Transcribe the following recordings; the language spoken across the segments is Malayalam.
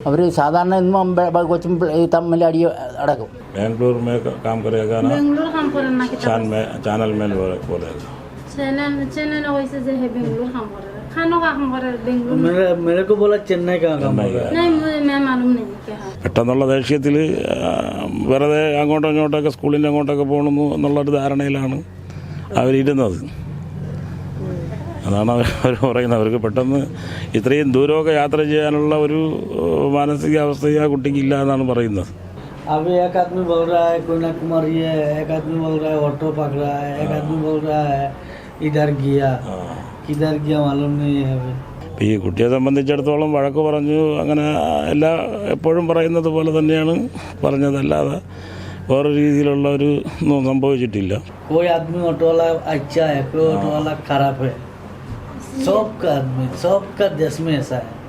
അവർ സാധാരണ ഇന്നും ബ- ബ- കൊച്ചും പിള്ള- ഈ തമ്മിൽ അടി അടക്കും बेंगलुरु में काम करेगा ना बेंगलोर काम करे ना किताब चान में चैनल में बोले- बोलेगा चैनल चैनल वैसे जो है बेंगलोर काम करे खानों का काम करे बेंगलोर में। मेरे मेरे को बोला चेन्नई का काम चेन्नई कर रहा है नहीं मुझे मैं मालूम नहीं क्या है പെട്ടെന്നുള്ള ദേഷ്യത്തിൽ വെറുതെ അങ്ങോട്ടും ഇങ്ങോട്ടൊക്കെ സ്കൂളിൻ്റെ അങ്ങോട്ടൊക്കെ പോകണമെന്ന് എന്നുള്ളൊരു ധാരണയിലാണ് അവരിരുന്നത് അതാണ് അവർ പറയുന്നത് അവർക്ക് പെട്ടെന്ന് ഇത്രയും ദൂരമൊക്കെ യാത്ര ചെയ്യാനുള്ള ഒരു ഏഹ്, മാനസികാവസ്ഥ ആ കുട്ടിക്ക് ഇല്ല എന്നാണ് പറയുന്നത് अभी एक आदमी बोल रहा है कोई ना कुमार ये है, एक आदमी बोल रहा है ऑटो पकड़ा है एक आदमी बोल रहा है इधर गया किधर गया मालूम नहीं है अभी ഇപ്പം ഈ കുട്ടിയെ സംബന്ധിച്ചിടത്തോളം വഴക്ക് പറഞ്ഞു അങ്ങനെ എല്ലാ എപ്പോഴും പറയുന്നത് പോലെ തന്നെയാണ് പറഞ്ഞതല്ലാതെ വേറെ രീതിയിലുള്ള ഒരു ഒന്നും സംഭവിച്ചിട്ടില്ല कोई आदमी ऑटो वाला अच्छा है कोई ऑटो वाला खराब है सबका आदमी सबका देश में ऐसा है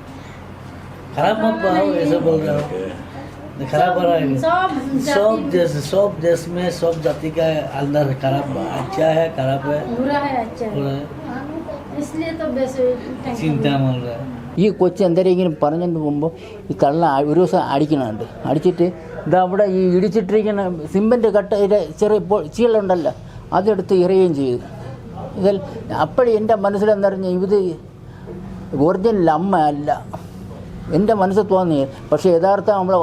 खराब मत पाओ ऐसे बोल रहे हो खराब हो रहा है सब सब देश सब देश में सब जाति का अंदर खराब अच्छा है खराब है बुरा है अच्छा है पूरा इसलिए तो वैसे टेंशन चिंता मिल रहा है ഈ കൊച്ചു എന്തെങ്കിലും പറഞ്ഞെന്ന് പോകുമ്പോൾ ഈ തള്ള ആ- ഒരു ദിവസം അടിക്കണുണ്ട് അടിച്ചിട്ട് ഇതാ അവിടെ ഈ ഇടിച്ചിട്ടിരിക്കുന്ന സിമെൻറ്റ് കട്ട ഇത് ചെറിയ പൊ- ചീളുണ്ടല്ലോ അതെടുത്ത് എറിയുകയും ചെയ്തു ഇതിൽ അപ്പോഴും എൻ്റെ മനസ്സിലെന്നറിഞ്ഞ ഇത് ഒറിജിനൽ അമ്മ അല്ല എൻ്റെ മനസ്സിൽ തോന്നി പക്ഷേ യഥാർത്ഥം നമ്മൾ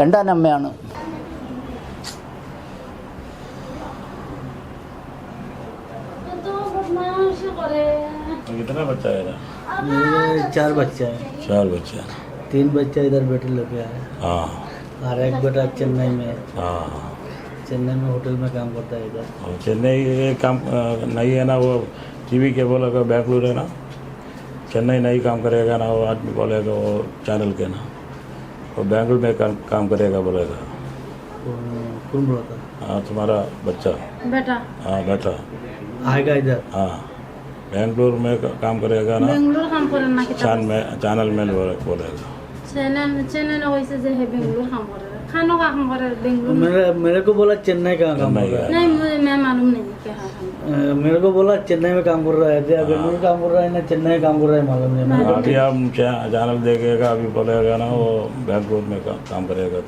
രണ്ടാം അമ്മയാണ് तो बदमाश करे कितना बच्चा है इधर? मेरे चार बच्चे हैं चार बच्चे हैं। तीन बच्चे इधर बेटे लोग आए हाँ और एक बेटा चेन्नई में है। चेन्नई में होटल में काम करता है इधर। चेन्नई ये काम नहीं है ना वो टीवी के बोलेगा बेंगलुरु है ना चेन्नई नहीं काम करेगा ना वो आदमी बोलेगा वो चैनल के ना। वो बेंगलुरु में काम, काम करेगा बोलेगा। कौन- कौन बोला हाँ तुम्हारा बच्चा। बेटा। हाँ बेटा। आएगा इधर? हाँ। बेंगलुरु में काम करेगा ना। बेंगलोर काम करे ना किताब चान में चैनल में बोलेगा। चैनल चैनल वैसे जो है बेंगलोर काम करे खानों का काम करे बेंगलोर। मेरे मेरे को बोला चेन्नई का काम कर रहा है। नहीं मुझे मैं मालूम नहीं क्या है मेरे को बोला चेन्नई में काम कर रहा है। या बेंगलुरु काम कर रहा है ना चेन्नई काम कर रहा है मालूम नहीं। अभी आप चा- चैनल देखेगा अभी बोलेगा ना वो बेंगलुरु में का, काम करेगा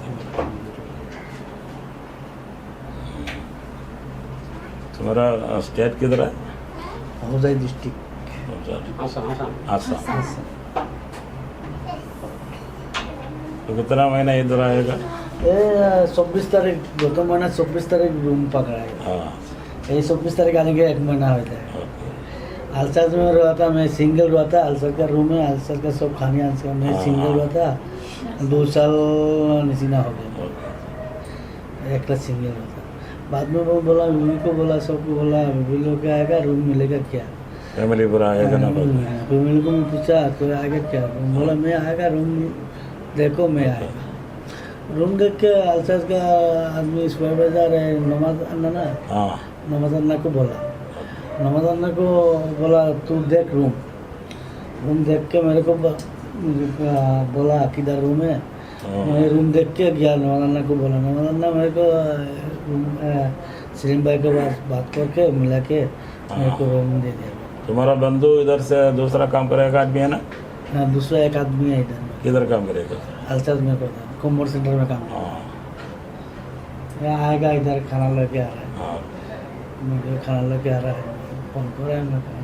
तुम्हारा स्टेट किधर है? होजाई डिस्ट्रिक्ट आसाम। आसाम। तो कितना महीना इधर आएगा? छब्बीस तारीख गत महीना छब्बीस तारीख रूम पकड़ा है. हाँ ये छब्बीस तारीख आने के एक महीना होता है अलसर में रहता मैं सिंगल रहता अलसर का रूम है अलसर का सब खाने अलसर मैं हाँ, सिंगल हाँ। रहता दो साल निसीना हो गया. एक सिंगल रहता. बाद में वो बोला बीवी को बोला सबको बोला बीवी लोग का आएगा रूम मिलेगा क्या? फैमिली पूरा आएगा ना? फैमिली को मैं पूछा तो आएगा क्या? बोला मैं आएगा रूम देखो मैं आएगा. रूम देख के अलसर का आदमी सुपरवाइजर है नमाज़ अन्ना ना? हाँ। नमाज़ अन्ना को बोला। नमाज़ अन्ना को बोला तू देख रूम। रूम देख के मेरे को बोला किधर रूम है? हाँ। मैं रूम देख के गया नवाज़ अन्ना को बोला। नवाज़ अन्ना मेरे को सलीम भाई के पास बात करके मिला के मेरे को रूम दे दिया। तुम्हारा बंधु इधर से दूसरा काम करेगा आदमी है ना? हाँ, दूसरा एक आदमी है इधर। किधर काम करेगा? अलसर में करता कॉमर्स सेंटर में काम हाँ। करता है। आएगा इधर खाना लेके आ रहा है। हाँ। मुझे खाना लेके आ रहा है। फ़ोन कर रहा है मैं खाना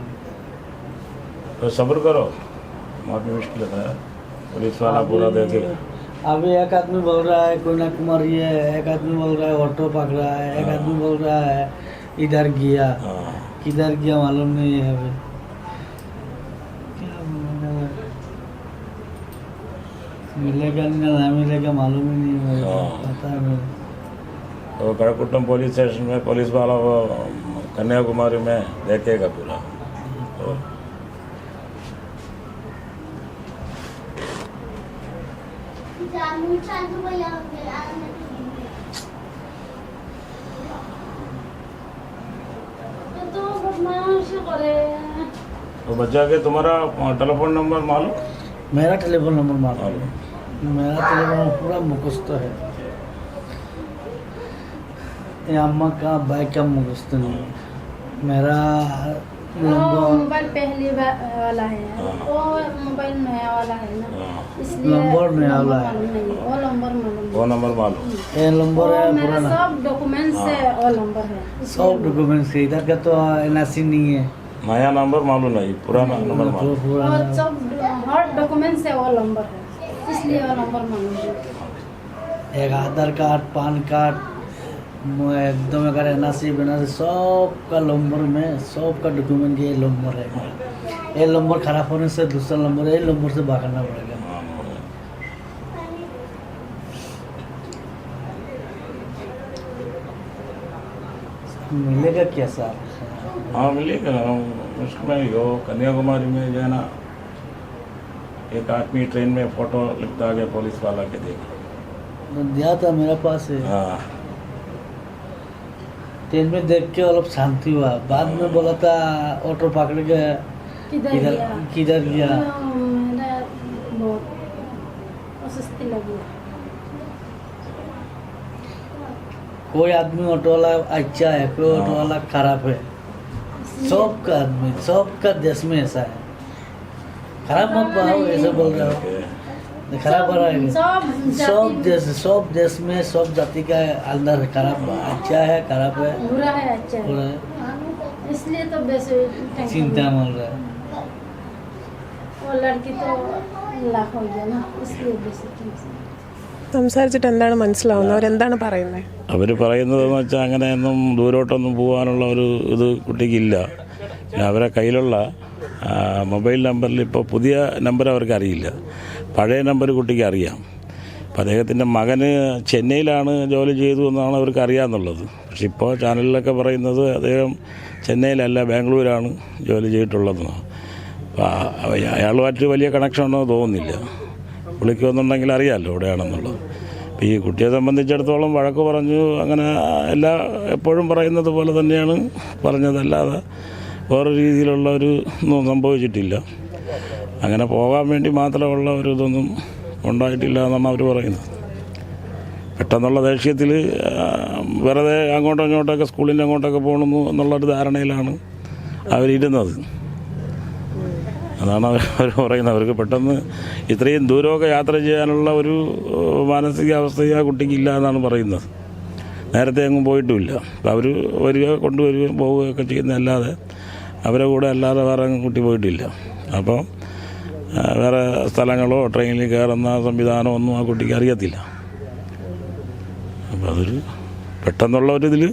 तो सब्र करो। बहुत मुश्किल है। पुलिस वाला पूरा देखेगा अभी एक आदमी बोल रहा है कोई ना कुमार ये है। एक आदमी बोल रहा है ऑटो पकड़ा है। एक हाँ। आदमी बोल रहा है इधर गया। किधर गया मालूम नहीं है अभी क्या बोलूँ? मिलेगा ना मिलेगा मालूम ही नहीं है हाँ। तो कड़कुटम पुलिस स्टेशन में पुलिस वाला वो कन्याकुमारी में देखेगा पूरा। तो तो बच्चा के तुम्हारा टेलीफोन नंबर मालूम? मेरा टेलीफोन नंबर मालूम। मेरा टेलीफोन पूरा मुखस्त है। ये अम्मा का भाई का मुखस्त नहीं मेरा मोबाइल पहले वा- वाला है हाँ। वो मोबाइल नया वाला है ना। हाँ। इसलिए नंबर नया वाला है। मालूम नहीं वो नंबर मालूम वो नंबर मालूम। ये नंबर है पुराना। सब डॉक्यूमेंट से वो नंबर है। सब डॉक्यूमेंट्स है इधर का तो एनआरसी नहीं है। नया नंबर मालूम नहीं पुराना नंबर मालूम। सब हर डॉक्यूमेंट से वो नंबर है। इसलिए नंबर एक आधार कार्ड पान कार्ड एकदम अगर एनआरसी बनारसी सब का नंबर में सब का डॉक्यूमेंट ये नंबर है। ये नंबर खराब होने से दूसरा नंबर ये नंबर से भागना पड़ेगा। मिलेगा क्या सर? हाँ मिलेगा। उसमें यो कन्याकुमारी में जो है ना एक आदमी ट्रेन में फ़ोटो लिखता गया पुलिस वाला के देख। दिया था मेरा पास है हाँ। ट्रेन में देख के अलग शांति हुआ। बाद में बोला था ऑटो पकड़ के किधर किधर गया? लगी। कोई आदमी ऑटो वाला अच्छा है कोई ऑटो वाला खराब है। सब का आदमी सब का देश में ऐसा है। खराब मत पाओ ऐसे बोल रहे हो खराब हो रहा है सब सब जाति देश सब देश में सब जाति का अंदर है खराब अच्छा है खराब है बुरा है अच्छा पूरा है इसलिए तो बेसी टेंशन चिंता मिल रहा है वो लड़की तो लाख हो गया ना इसलिए बेसी टेंशन സംസാരിച്ചിട്ട് എന്താണ് മനസ്സിലാവുന്നത് അവരെന്താണ് പറയുന്നത് അവർ പറയുന്നതെന്ന് വെച്ചാൽ അങ്ങനെയൊന്നും ദൂരോട്ടൊന്നും പോകാനുള്ള ഒരു ഇത് കുട്ടിക്കില്ല പിന്നെ അവരെ കയ്യിലുള്ള ആ, മൊബൈൽ നമ്പറിൽ ഇപ്പോൾ പുതിയ നമ്പർ അവർക്ക് അറിയില്ല. പഴയ നമ്പർ കുട്ടിക്ക് അറിയാം. അപ്പം അദ്ദേഹത്തിന്റെ മകന് ചെന്നൈയിലാണ് ജോലി ചെയ്തു എന്നാണ് അവർക്ക് അറിയാമെന്നുള്ളത്. പക്ഷെ ഇപ്പോൾ ചാനലിലൊക്കെ പറയുന്നത് അദ്ദേഹം ചെന്നൈയിലല്ല ബാംഗ്ലൂരാണ് ജോലി ചെയ്തിട്ടുള്ളതെന്നാണ് അപ്പോൾ അയാളുമായിട്ട് വലിയ കണക്ഷൻ ഉണ്ടോ തോന്നുന്നില്ല. വിളിക്കുമെന്നുണ്ടെങ്കിൽ അറിയാമല്ലോ എവിടെയാണെന്നുള്ളത്. അപ്പോൾ ഈ കുട്ടിയെ സംബന്ധിച്ചിടത്തോളം വഴക്ക് പറഞ്ഞു അങ്ങനെ എല്ലാ എപ്പോഴും പറയുന്നത് പോലെ തന്നെയാണ് പറഞ്ഞതല്ലാതെ വേറെ രീതിയിലുള്ള ഒരു ഒന്നും സംഭവിച്ചിട്ടില്ല. അങ്ങനെ പോകാൻ വേണ്ടി മാത്രമുള്ള ഒരു ഇതൊന്നും ഉണ്ടായിട്ടില്ല എന്നാണ് അവർ പറയുന്നത്. പെട്ടെന്നുള്ള ദേഷ്യത്തിൽ വെറുതെ അങ്ങോട്ടും ഇങ്ങോട്ടൊക്കെ സ്കൂളിന്റെ അങ്ങോട്ടൊക്കെ പോകണമെന്ന് എന്നുള്ളൊരു ധാരണയിലാണ് അവരിരുന്നത്. അതാണ് അവർ പറയുന്നത്. അവർക്ക് പെട്ടെന്ന് ഇത്രയും ദൂരമൊക്കെ യാത്ര ചെയ്യാനുള്ള ഒരു മാനസികാവസ്ഥ ആ കുട്ടിക്കില്ല എന്നാണ് പറയുന്നത്. നേരത്തെ എങ്ങും പോയിട്ടുമില്ല. അവർ വരിക കൊണ്ടുവരികയും പോവുകയൊക്കെ ചെയ്യുന്നതല്ലാതെ അവരെ കൂടെ അല്ലാതെ വേറെ കുട്ടി പോയിട്ടില്ല. അപ്പോൾ വേറെ സ്ഥലങ്ങളോ ട്രെയിനിൽ കയറുന്ന സംവിധാനമോ ഒന്നും ആ കുട്ടിക്ക് അറിയത്തില്ല. അപ്പോൾ അതൊരു പെട്ടെന്നുള്ള ഒരിതിൽ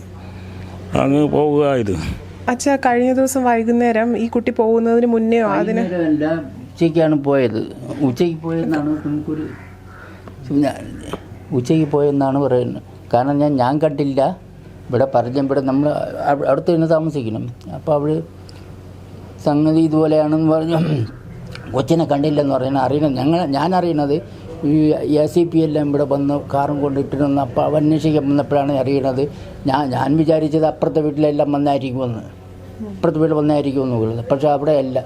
അങ്ങ് പോവുകയായിരുന്നു. അച്ഛാ കഴിഞ്ഞ ദിവസം വൈകുന്നേരം ഈ കുട്ടി പോകുന്നതിന് മുന്നേ അതിന് ഉച്ചയ്ക്കാണ് പോയത്. ഉച്ചയ്ക്ക് പോയെന്നാണ് നമുക്കൊരു ഉച്ചയ്ക്ക് പോയെന്നാണ് പറയുന്നത്. കാരണം ഞാൻ ഞാൻ കണ്ടില്ല. ഇവിടെ പറഞ്ഞ ഇവിടെ നമ്മൾ അടുത്ത് തന്നെ താമസിക്കണം. അപ്പോൾ അവൾ സംഗതി ഇതുപോലെയാണെന്ന് പറഞ്ഞു കൊച്ചിനെ കണ്ടില്ലെന്ന് പറയുന്നത് അറിയണം. ഞങ്ങൾ ഞാൻ അറിയണത് ഈ എ സി പി എല്ലാം ഇവിടെ വന്ന് കാറും കൊണ്ടിട്ടിരുന്ന അപ്പം അന്വേഷിക്കാൻ വന്നപ്പോഴാണ് അറിയണത്. ഞാൻ ഞാൻ വിചാരിച്ചത് അപ്പുറത്തെ വീട്ടിലെല്ലാം വന്നായിരിക്കുമെന്ന്. അപ്പുറത്തെ വീട്ടിൽ വന്നായിരിക്കുമെന്ന് ഉള്ളത് പക്ഷേ അവിടെ അല്ല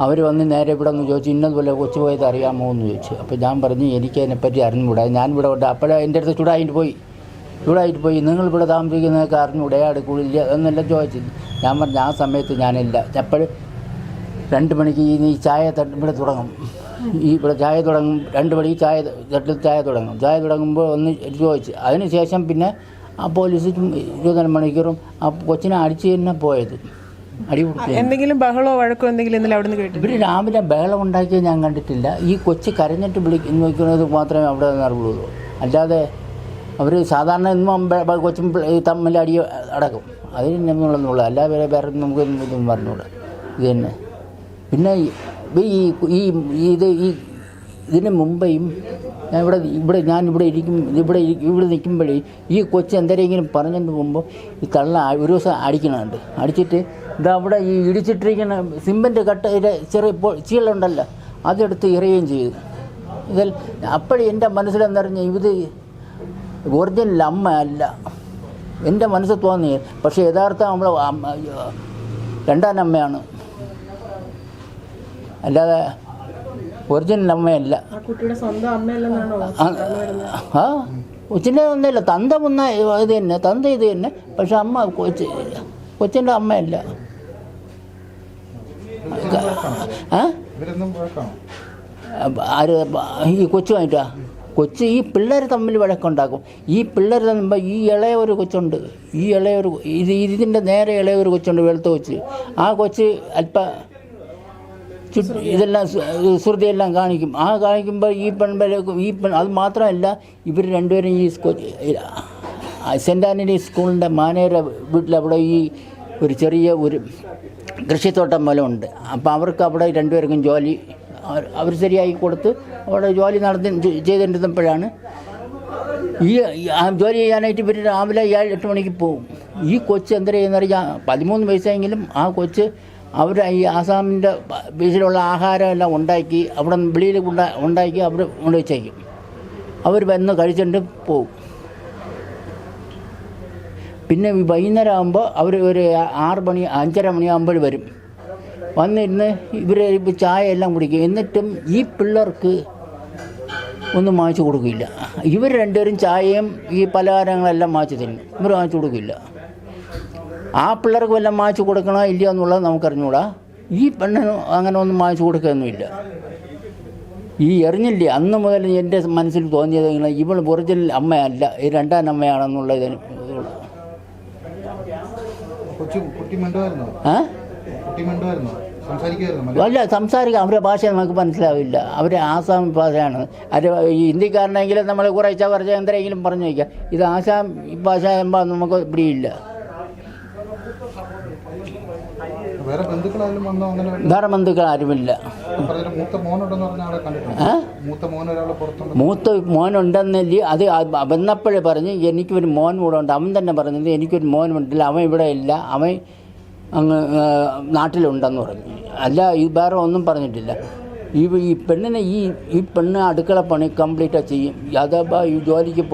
അവർ വന്ന് നേരെ ഇവിടെ ഒന്ന് ചോദിച്ചു ഇന്നതുപോലെ കൊച്ചു പോയത് അറിയാമോ? എന്ന് ചോദിച്ചു. അപ്പോൾ ഞാൻ പറഞ്ഞു എനിക്ക് അതിനെപ്പറ്റി അറിഞ്ഞുകൂടാ. ഞാൻ ഇവിടെ ഉണ്ട്. അപ്പോഴേ എന്റെ അടുത്ത് ചൂടായിട്ട് പോയി. ചൂടായിട്ട് പോയി. നിങ്ങൾ ഇവിടെ താമസിക്കുന്നതൊക്കെ അറിഞ്ഞൂടെ അടുക്കൂടില്ല എന്നെല്ലാം ചോദിച്ചു ഞാൻ പറഞ്ഞു ആ സമയത്ത് ഞാനില്ല. എപ്പോഴും രണ്ട് മണിക്ക് ഈ ഈ ചായ ഇവിടെ തുടങ്ങും. ഈ ഇവിടെ ചായ തുടങ്ങും രണ്ട് മണിക്ക് ചായ തട്ടിൽ ചായ തുടങ്ങും. ചായ തുടങ്ങുമ്പോൾ ഒന്ന് ചോദിച്ചു. അതിന് ശേഷം പിന്നെ ആ പോലീസ് ഇരുപത്തിനാല് മണിക്കൂറും ആ കൊച്ചിനെ അടിച്ച് തന്നെ പോയത്. എന്തെങ്കിലും ബഹളോ വഴക്കോ എന്തെങ്കിലും ഇന്നലെ അവിടെ നിന്ന് കേട്ടു ഇവർ രാവിലെ ബഹളം ഉണ്ടാക്കിയത് ഞാൻ കണ്ടിട്ടില്ല. ഈ കൊച്ചി കരഞ്ഞിട്ട് വിളി വയ്ക്കുന്നത് മാത്രമേ അവിടെ നിന്ന് അറിവുള്ളൂ. അല്ലാതെ അവർ സാധാരണ ഇന്നും കൊച്ചും തമ്മിൽ അടി അടക്കും. അതിന് നമ്മളൊന്നുമില്ല അല്ലാതെ വേറെ വേറെ നമുക്ക് ഇതൊന്നും പറഞ്ഞൂടാ ഇത് തന്നെ. പിന്നെ ഈ- ഈ ഇത് ഈ ഇതിന് മുമ്പേയും ഞാൻ ഇവിടെ ഇവിടെ ഞാൻ ഇവിടെ ഇരിക്കും ഇവിടെ ഇവിടെ നിൽക്കുമ്പോഴേ ഈ കൊച്ച് എന്തെങ്കിലും പറഞ്ഞെന്ന് പോകുമ്പോൾ ഈ തള്ള ആ- ഒരു ദിവസം അടിക്കണുണ്ട്. അടിച്ചിട്ട് ഇതാ അവിടെ ഈ ഇടിച്ചിട്ടിരിക്കുന്ന സിമ്പന്റെ കട്ട ചെറിയ ചീളുണ്ടല്ലോ അതെടുത്ത് എറിയുകയും ചെയ്തു. ഇതിൽ അപ്പോഴും എന്റെ മനസ്സിലെന്നറിഞ്ഞ ഇത് ഒറിജിനൽ അമ്മ അല്ല. എന്റെ മനസ്സ് തോന്നി പക്ഷേ യഥാർത്ഥം നമ്മൾ രണ്ടാം അമ്മയാണ്. അല്ലാതെ ഒറിജിനൽ അമ്മയല്ല. ആ കുട്ടിയുടെ സ്വന്തം അമ്മയല്ലെന്നാണോ ആ, ആ കൊച്ചിന്റെ ഒന്നുമില്ല. തന്ത മുന്ന ഇത് തന്നെ തന്ത ഇത് തന്നെ. പക്ഷെ അമ്മ കൊച്ചി കൊച്ചിന്റെ അമ്മയല്ല. ആ? ഇവരെന്നും വഴക്കാണോ ആര് ഈ കൊച്ചുമായിട്ടാ കൊച്ച് ഈ പിള്ളേർ തമ്മിൽ വഴക്കുണ്ടാക്കും. ഈ പിള്ളേർ തമ്മിൽ ഈ ഇളയ ഒരു കൊച്ചുണ്ട്. ഈ ഇളയ ഒരു ഇത് ഇതിന്റെ നേരെ ഇളയ ഒരു കൊച്ചുണ്ട് വെളുത്ത കൊച്ച്. ആ കൊച്ച് അല്പ ഇതെല്ലാം ശ്രുതിയെല്ലാം കാണിക്കും. ആ കാണിക്കുമ്പോൾ ഈ പെൺപിള്ളേക്കും ഈ പെൺ അത് മാത്രമല്ല ഇവർ രണ്ടുപേരും ഈ സെന്റ് ആന്റണി സ്കൂളിന്റെ മാനേര വീട്ടിൽ അവിടെ ഈ ഒരു ചെറിയ ഒരു കൃഷിത്തോട്ടം പോലെ ഉണ്ട്. അപ്പോൾ അവർക്ക് അവിടെ രണ്ടുപേർക്കും ജോലി അവർ ശരിയായി കൊടുത്ത് അവിടെ ജോലി നടത്തി ചെയ്തുകൊണ്ടിരുന്നപ്പോഴാണ് ഈ ജോലി ചെയ്യാനായിട്ട് ഇവർ രാവിലെ ഏഴ് എട്ട് മണിക്ക് പോകും ഈ കൊച്ച് എന്താ ചെയ്യുന്ന പറഞ്ഞാൽ പതിമൂന്ന് വയസ്സെങ്കിലും ആ കൊച്ച് അവർ ഈ ആസാമിന്റെ ബീച്ചിലുള്ള ആഹാരം എല്ലാം ഉണ്ടാക്കി അവിടെ വെളിയിൽ ഉണ്ടാ ഉണ്ടാക്കി അവർ കൊണ്ട് വെച്ചേക്കും. അവർ വന്ന് കഴിച്ചിട്ട് പോകും പിന്നെ വൈകുന്നേരം ആകുമ്പോൾ അവർ ഒരു ആറ് മണി അഞ്ചര മണിയാകുമ്പോൾ വരും. വന്നിരുന്ന് ഇവർ ചായ എല്ലാം കുടിക്കും. എന്നിട്ടും ഈ പിള്ളേർക്ക് ഒന്നും വാങ്ങിച്ചു കൊടുക്കില്ല. ഇവർ രണ്ടുപേരും ചായയും ഈ പലഹാരങ്ങളെല്ലാം വാങ്ങിച്ചു തരും ഇവർ വാങ്ങിച്ചു കൊടുക്കില്ല. ആ പിള്ളേർക്ക് വല്ലതും വാങ്ങിച്ചു കൊടുക്കണോ ഇല്ലയോ എന്നുള്ളത് നമുക്കറിഞ്ഞൂടാ. ഈ പെണ്ണിന് അങ്ങനെ ഒന്നും വാങ്ങിച്ചു കൊടുക്കുകയൊന്നുമില്ല. ഈ എറിഞ്ഞില്ലേ? അന്ന് മുതൽ എന്റെ മനസ്സിൽ തോന്നിയത് ഇങ്ങനെ ഇവൾ ഒറിജിനൽ അമ്മയല്ല ഈ രണ്ടാം അമ്മയാണെന്നുള്ളതിന് കൊച്ചു കുട്ടി മിണ്ടുമായിരുന്നോ? അല്ല സംസാരിക്കുക അവരുടെ ഭാഷ നമുക്ക് മനസ്സിലാവില്ല. അവർ ആസാം ഭാഷയാണ്. അത് ഈ ഹിന്ദിക്കാരനെങ്കിൽ നമ്മൾ കുറേശ്ശെ കുറച്ച് എന്തെങ്കിലും പറഞ്ഞു വയ്ക്കാം ഇത് ആസാം ഭാഷ ആകുമ്പോൾ നമുക്ക് പിടിയില്ല. വേറെ ബന്ധുക്കൾ ആരുമില്ല മൂത്ത മോനുണ്ടെന്നല്ലേ അത് വന്നപ്പോഴേ പറഞ്ഞ് എനിക്കൊരു മോൻ കൂടെ ഉണ്ട്. അവൻ തന്നെ പറഞ്ഞത് എനിക്കൊരു മോനുണ്ടല്ല അവൻ ഇവിടെ ഇല്ല. അവൻ അങ്ങ് നാട്ടിലുണ്ടെന്ന് പറഞ്ഞു. അല്ല ഈ വേറെ ഒന്നും പറഞ്ഞിട്ടില്ല. ഈ ഈ പെണ്ണിനെ ഈ ഈ പെണ്ണ് അടുക്കള പണി കംപ്ലീറ്റ് ചെയ്യും. അഥവാ ഈ ജോലിക്ക്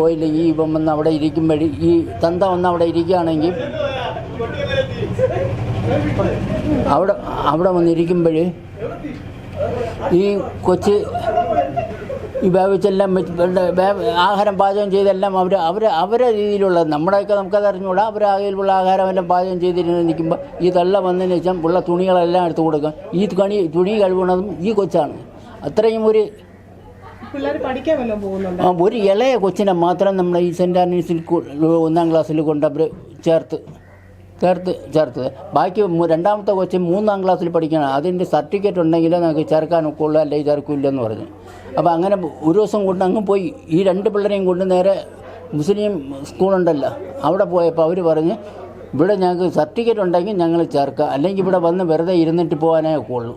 ഈ ഇവൻ വന്ന് അവിടെ ഇരിക്കുമ്പോഴേ ഈ തന്ത വന്ന് അവിടെ ഇരിക്കുകയാണെങ്കിൽ അവിടെ അവിടെ വന്നിരിക്കുമ്പോൾ ഈ കൊച്ച് വേവിച്ചെല്ലാം ആഹാരം പാചകം ചെയ്തെല്ലാം അവർ അവർ അവരെ രീതിയിലുള്ള നമ്മുടെയൊക്കെ നമുക്കത് അറിഞ്ഞുകൂടാ. അവരെ ആകെയിലുള്ള ആഹാരം എല്ലാം പാചകം ചെയ്തിരുന്ന് നിൽക്കുമ്പോൾ ഈ തള്ള വന്നതിന് ശേഷം ഉള്ള തുണികളെല്ലാം എടുത്തു കൊടുക്കും. ഈ കണി തുണി കഴിവുന്നതും ഈ കൊച്ചാണ്. അത്രയും ഒരു ഒരു ഇളയ കൊച്ചിനെ മാത്രം നമ്മൾ ഈ സെന്റ് ആൻഡ്രീസിൽ ഒന്നാം ക്ലാസ്സിൽ കൊണ്ടവർ ചേർത്ത് ചേർത്ത് ചേർത്തത്. ബാക്കി രണ്ടാമത്തെ കൊച്ച് മൂന്നാം ക്ലാസ്സിൽ പഠിക്കണം. അതിന്റെ സർട്ടിഫിക്കറ്റ് ഉണ്ടെങ്കിലേ നമുക്ക് ചേർക്കാൻ ഒക്കുള്ളൂ അല്ലെങ്കിൽ ചേർക്കില്ലെന്ന് പറഞ്ഞു. അപ്പോൾ അങ്ങനെ ഒരു ദിവസം കൊണ്ട് അങ്ങ് പോയി. ഈ രണ്ട് പിള്ളേരെയും കൊണ്ട് നേരെ മുസ്ലിം സ്കൂളുണ്ടല്ലോ അവിടെ പോയപ്പോൾ അവർ പറഞ്ഞ് ഇവിടെ ഞങ്ങൾക്ക് സർട്ടിഫിക്കറ്റ് ഉണ്ടെങ്കിൽ ഞങ്ങൾ ചേർക്കാം. അല്ലെങ്കിൽ ഇവിടെ വന്ന് വെറുതെ ഇരുന്നിട്ട് പോകാനേ ഒക്കുള്ളൂ.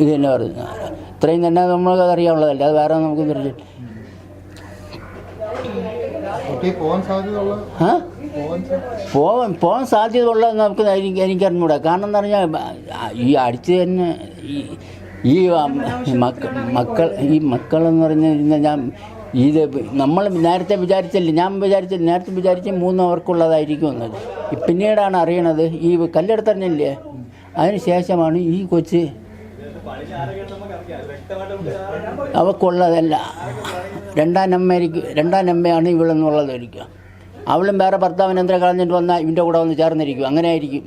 ഇത് തന്നെ പറഞ്ഞു. ഇത്രയും തന്നെ നമ്മൾക്ക് അറിയാനുള്ളതല്ല അത് വേറെ നമുക്ക് തിരിച്ചു പോകാൻ സാധ്യതയുള്ള പോവാൻ പോകാൻ ഉള്ളത് നമുക്ക് എനിക്ക് എനിക്കറിഞ്ഞൂടാ. കാരണം എന്ന് പറഞ്ഞാൽ ഈ അടിച്ച് തന്നെ ഈ ഈ മക്ക മക്കൾ ഈ മക്കളെന്ന് പറഞ്ഞു കഴിഞ്ഞാൽ ഞാൻ ഇത് നമ്മൾ നേരത്തെ വിചാരിച്ചില്ല ഞാൻ വിചാരിച്ചില്ല നേരത്തെ വിചാരിച്ച മൂന്ന് അവർക്കുള്ളതായിരിക്കും എന്നത് പിന്നീടാണ് അറിയണത് ഈ കല്ലെടുത്തറിഞ്ഞില്ലേ അതിന് ശേഷമാണ് ഈ കൊച്ച് അവക്കുള്ളതല്ല. രണ്ടാം അമ്മയായിരിക്കും രണ്ടാം അമ്മയാണ് ഇവളെന്നുള്ളതായിരിക്കും. അവളും വേറെ ഭർത്താവിനെന്തര കളഞ്ഞിട്ട് വന്നാൽ ഇവന്റെ കൂടെ വന്ന് ചേർന്നിരിക്കും? അങ്ങനെ ആയിരിക്കും